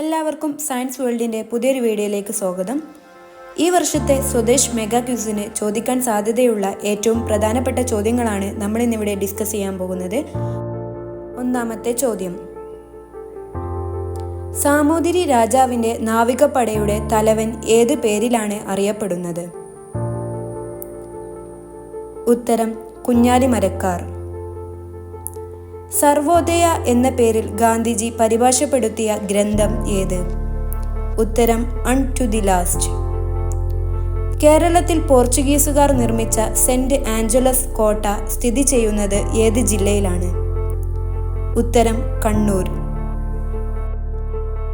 എല്ലാവർക്കും സയൻസ് വേൾഡിന്റെ പുതിയൊരു വീഡിയോയിലേക്ക് സ്വാഗതം. ഈ വർഷത്തെ സ്വദേശ് മെഗാ ക്യൂസിന് ചോദിക്കാൻ സാധ്യതയുള്ള ഏറ്റവും പ്രധാനപ്പെട്ട ചോദ്യങ്ങളാണ് നമ്മൾ ഇന്നിവിടെ ഡിസ്കസ് ചെയ്യാൻ പോകുന്നത്. ഒന്നാമത്തെ ചോദ്യം. സാമൂതിരി രാജാവിന്റെ നാവികപ്പടയുടെ തലവൻ ഏത് പേരിലാണ് അറിയപ്പെടുന്നത്? ഉത്തരം കുഞ്ഞാലിമരക്കാർ. സർവോദയ എന്ന പേരിൽ ഗാന്ധിജി പരിഭാഷപ്പെടുത്തിയ ഗ്രന്ഥം ഏത്? ഉത്തരം അൺ ടു ദി ലാസ്റ്റ്. കേരളത്തിൽ പോർച്ചുഗീസുകാർ നിർമ്മിച്ച സെന്റ് ആഞ്ചലസ് കോട്ട സ്ഥിതി ചെയ്യുന്നത് ഏത് ജില്ലയിലാണ്? ഉത്തരം കണ്ണൂർ.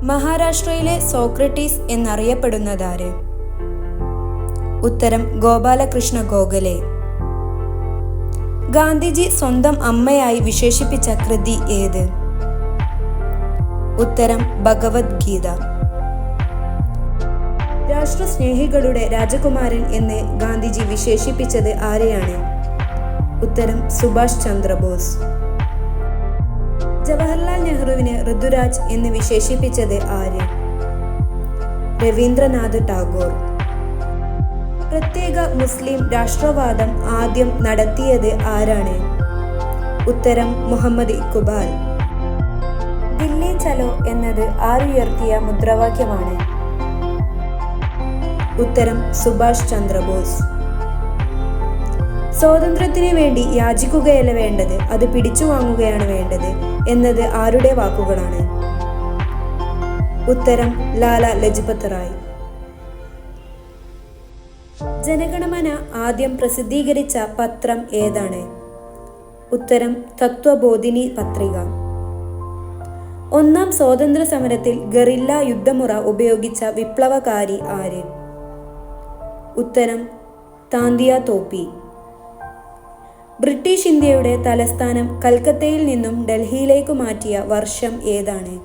മഹാരാഷ്ട്രയിലെ സോക്രട്ടീസ് എന്നറിയപ്പെടുന്നതാര്? ഉത്തരം ഗോപാലകൃഷ്ണ ഗോഖലെ. ഗാന്ധിജി സ്വന്തം അമ്മയായി വിശേഷിപ്പിച്ച കൃതി ഏത്? ഉത്തരം ഭഗവത്ഗീത. രാഷ്ട്രസ്നേഹികളുടെ രാജകുമാരൻ എന്ന് ഗാന്ധിജി വിശേഷിപ്പിച്ചത് ആരെയാണ്? ഉത്തരം സുഭാഷ് ചന്ദ്രബോസ്. ജവഹർലാൽ നെഹ്റുവിന് ഋതുരാജ് എന്ന് വിശേഷിപ്പിച്ചത് ആര്? രവീന്ദ്രനാഥ് ടാഗോർ. പ്രത്യേക മുസ്ലിം രാഷ്ട്രവാദം ആദ്യം നടത്തിയത് ആരാണ്? ഉത്തരം മുഹമ്മദ് ഇക്കുബാൽ ദില്ലി ചലോ എന്നത് ആരുയർത്തിയ മുദ്രാവാക്യമാണ്. ഉത്തരം സുഭാഷ് ചന്ദ്രബോസ്. സ്വാതന്ത്ര്യത്തിന് വേണ്ടി യാചിക്കുകയല്ല വേണ്ടത് അത് പിടിച്ചു വാങ്ങുകയാണ് വേണ്ടത് എന്നത് ആരുടെ വാക്കുകളാണ്? ഉത്തരം ലാല ലജ്പത് റായ്. ജനഗണമന ആദ്യം പ്രസിദ്ധീകരിച്ച പത്രം ഏതാണ്? ഉത്തരം തത്വബോധിനി പത്രിക. ഒന്നാം സ്വാതന്ത്ര്യ സമരത്തിൽ ഗറില്ല യുദ്ധമുറ ഉപയോഗിച്ച വിപ്ലവകാരി ആര്? ഉത്തരം താന്തിയ തോപ്പി. ബ്രിട്ടീഷ് ഇന്ത്യയുടെ തലസ്ഥാനം കൽക്കത്തയിൽ നിന്നും ഡൽഹിയിലേക്ക് മാറ്റിയ വർഷം ഏതാണ്?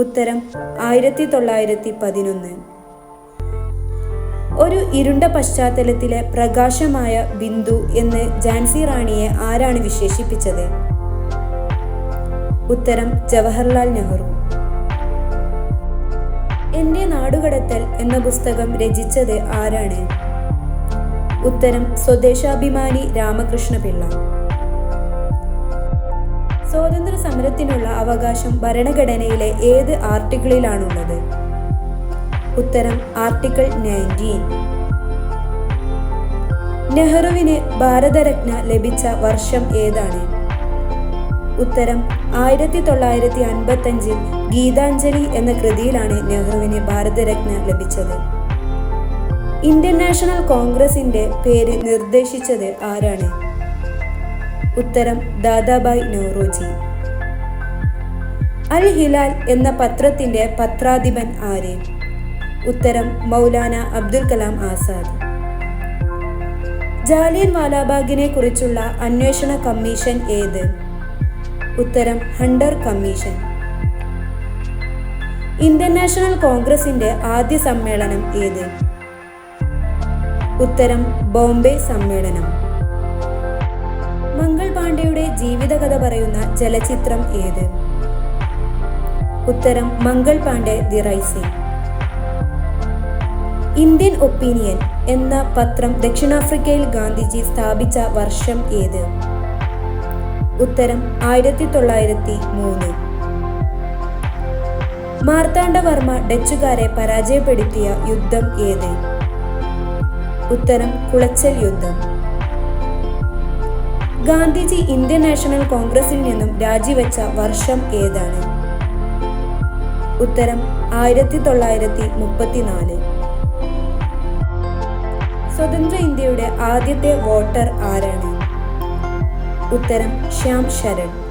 ഉത്തരം ആയിരത്തി തൊള്ളായിരത്തി പതിനൊന്ന് ഒരു ഇരുണ്ട പശ്ചാത്തലത്തിലെ പ്രകാശമായ ബിന്ദു എന്ന് ജാൻസി റാണിയെ ആരാണ് വിശേഷിപ്പിച്ചത്? ഉത്തരം ജവഹർലാൽ നെഹ്റു. എന്റെ നാടുകടത്തൽ എന്ന പുസ്തകം രചിച്ചത് ആരാണ്? ഉത്തരം സ്വദേശാഭിമാനി രാമകൃഷ്ണ പിള്ള സ്വാതന്ത്ര്യ സമരത്തിനുള്ള അവകാശം ഭരണഘടനയിലെ ഏത് ആർട്ടിക്കിളിലാണുള്ളത്? ഉത്തരം ആർട്ടിക്കിൾ നയന്റീൻ. നെഹ്റുവിന് ഭാരതരത്ന ലഭിച്ച വർഷം ഏതാണ്? ഉത്തരം ആയിരത്തി തൊള്ളായിരത്തി അൻപത്തഞ്ചിൽ ഗീതാഞ്ജലി എന്ന കൃതിയിലാണ് നെഹ്റുവിന് ഭാരതരത്ന ലഭിച്ചത്. ഇന്ത്യൻ നാഷണൽ കോൺഗ്രസിന്റെ പേര് നിർദ്ദേശിച്ചത് ആരാണ്? ഉത്തരം ദാദാബായ് നെഹ്റുജി. അൽ ഹിലാൽ എന്ന പത്രത്തിന്റെ പത്രാധിപൻ ആര്? ഉത്തരം മൗലാന അബ്ദുൽ കലാം ആസാദ്. ജാലിയൻ വാലാബാഗിനെ കുറിച്ചുള്ള അന്വേഷണ കമ്മീഷൻ ഏത്? ഉത്തരം ഹണ്ടർ കമ്മീഷൻ. ഇന്ത്യൻ നാഷണൽ കോൺഗ്രസിന്റെ ആദ്യ സമ്മേളനം ഏത്? ഉത്തരം ബോംബെ സമ്മേളനം. മംഗൾ പാണ്ഡെയുടെ ജീവിതകഥ പറയുന്ന ചലച്ചിത്രം ഏത്? ഉത്തരം Mangal Pandey the rising. Indian opinion എന്ന പത്രം ദക്ഷിണാഫ്രിക്കയിൽ ഗാന്ധിജി സ്ഥാപിച്ച വർഷം ഏത്? ഉത്തരം ആയിരത്തി തൊള്ളായിരത്തി മൂന്ന് മാർത്താണ്ഡവർമ്മ ഡച്ചുകാരെ പരാജയപ്പെടുത്തിയ യുദ്ധം ഏത്? ഉത്തരം കുളച്ചൽ യുദ്ധം. ഗാന്ധിജി ഇന്ത്യൻ നാഷണൽ കോൺഗ്രസിൽ നിന്നും രാജിവെച്ച വർഷം ഏതാണ്? ഉത്തരം ആയിരത്തി തൊള്ളായിരത്തി മുപ്പത്തിനാല് സ്വതന്ത്ര ഇന്ത്യയുടെ ആദ്യത്തെ വോട്ടർ ആരാണ്? ഉത്തരം ശ്യാം ശരൺ.